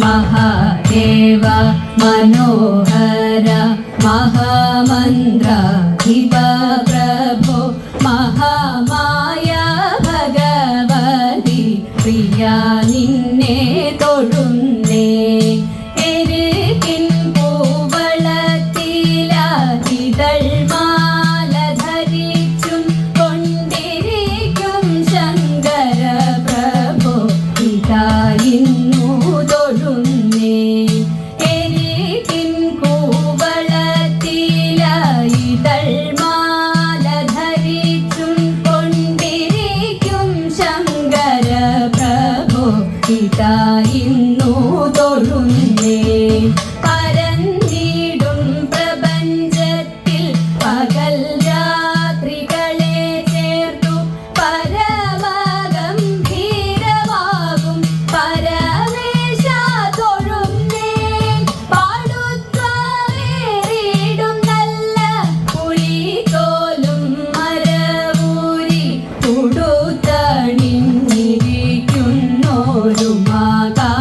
महादेव मनोहर महामन्त्राधिप মাতা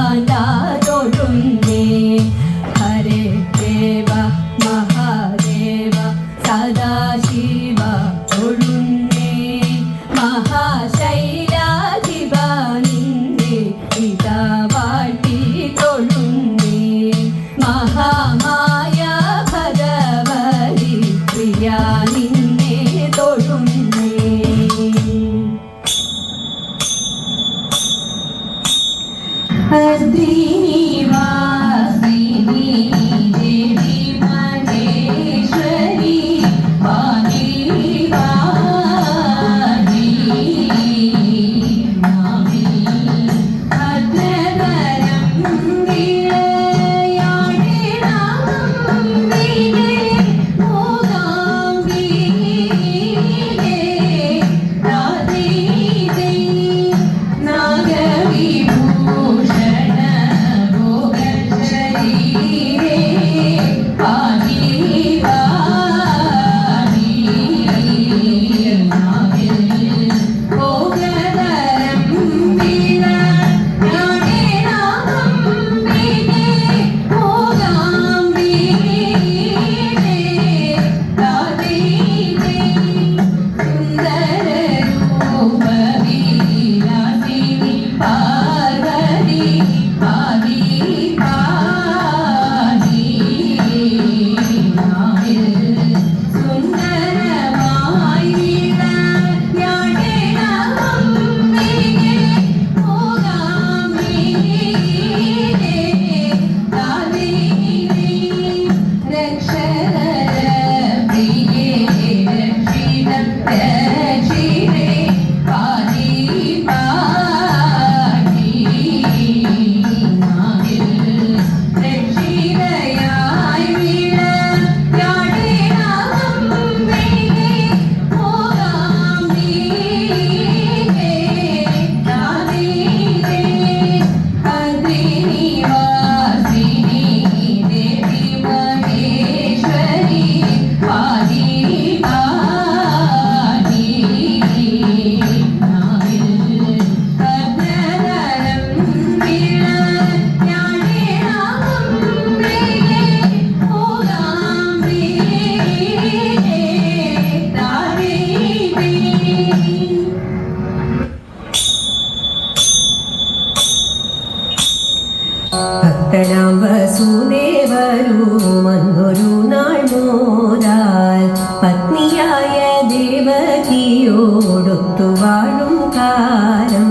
കാലം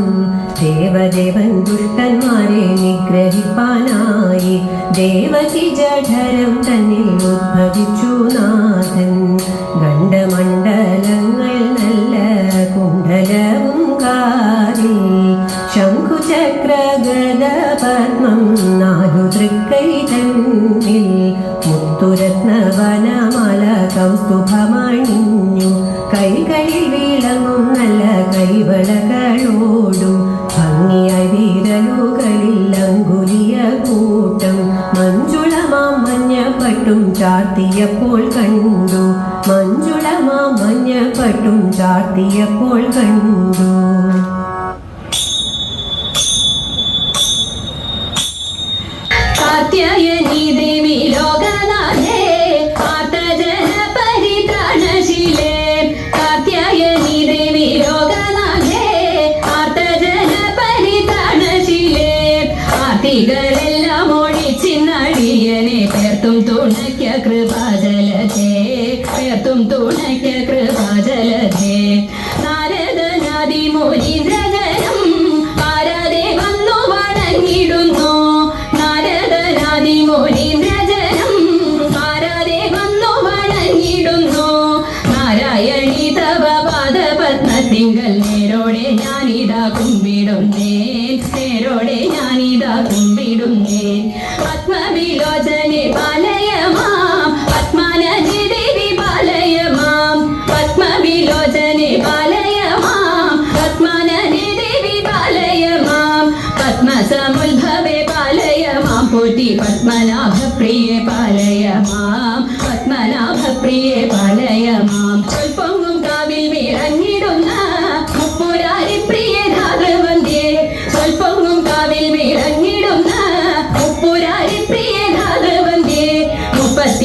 ദേവദേവൻ ദുഷ്ടന്മാരെ നിഗ്രഹിപ്പാനായി ദേവതി ജഠരം തന്നിൽ ഉദ്ഭവിച്ചു നാഥൻ. ഗണ്ഡമണ്ഡലങ്ങൾ നല്ല കുണ്ടലവും കാരി ശംഖുചക്രഗത പത്മം നാലു തൃക്കൈ തന്നിൽ മുത്തുരത്നവനമല കൗസ്തുഭമണിഞ്ഞു കൈകളിൽ വീളങ്ങും നല്ല കൈവളകളോടും ഭംഗിയായി വിരലുകളിൽ അങ്കുലിയ കൂട്ടം മഞ്ജുള മാമഞ്ഞ പട്ടും ചാർത്തിയപ്പോൾ കണ്ടു. മഞ്ജുള മാമഞ്ഞ പട്ടും ചാർത്തിയപ്പോൾ കണ്ടു.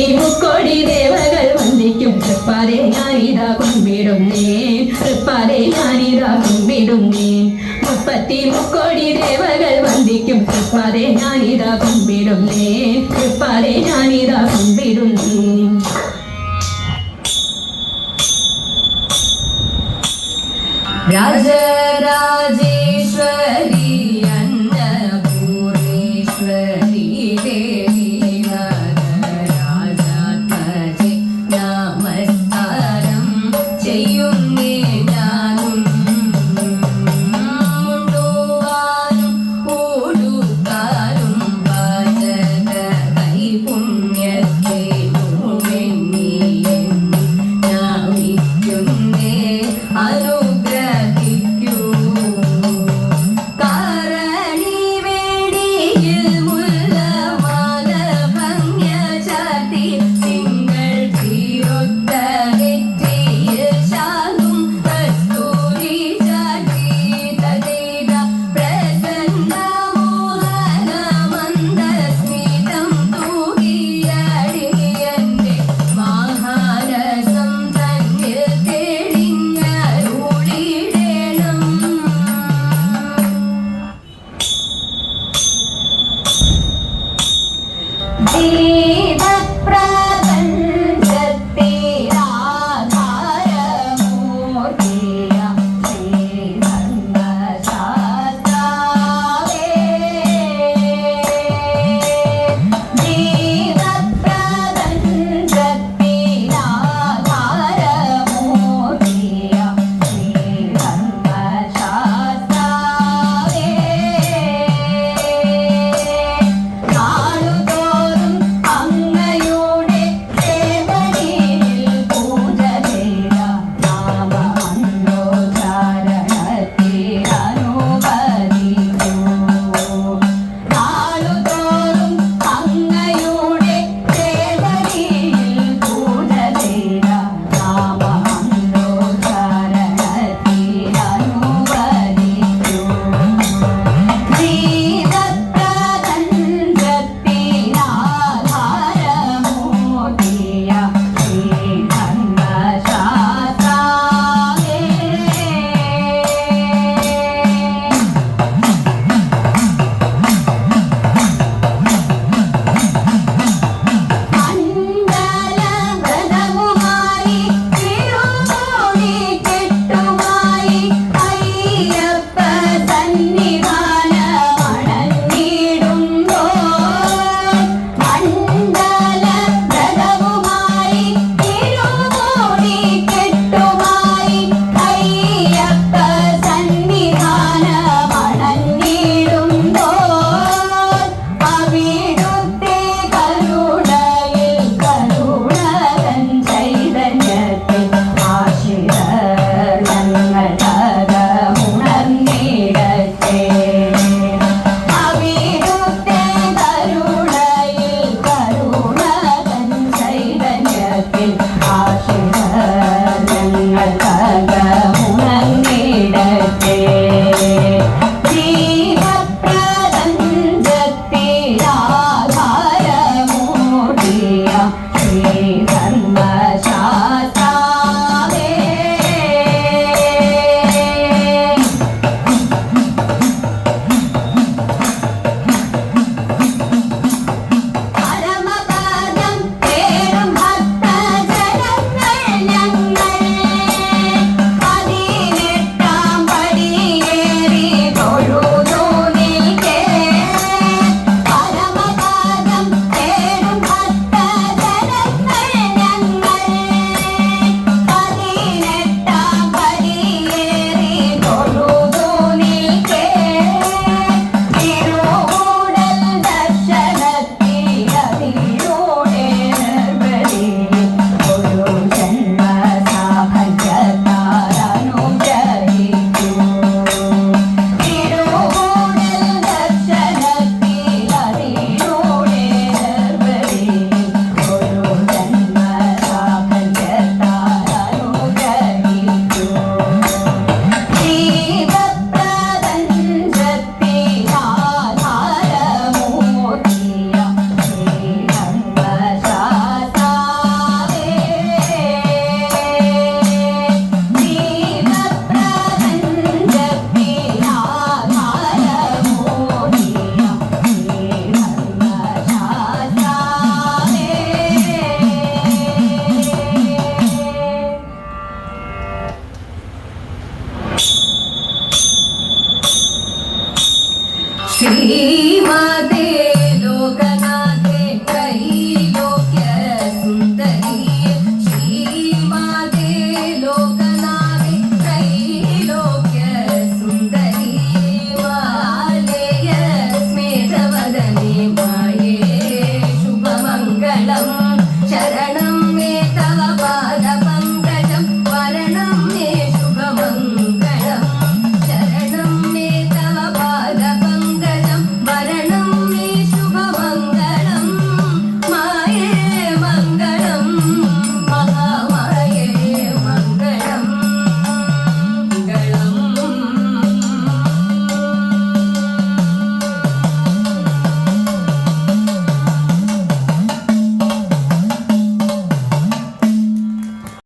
நீ முக்கோடி தேவர்கள் வந்திக்கும். திருப்பாரே ஞானிதா கும்பிடும் நீ திருப்பாரே ஞானிதா கும்பிடும் நீ முப்பத்தி முக்கோடி தேவர்கள் வந்திக்கும். திருப்பாரே ஞானிதா கும்பிடும் திருப்பாரே ஞானிதா கும்பிடும் நீ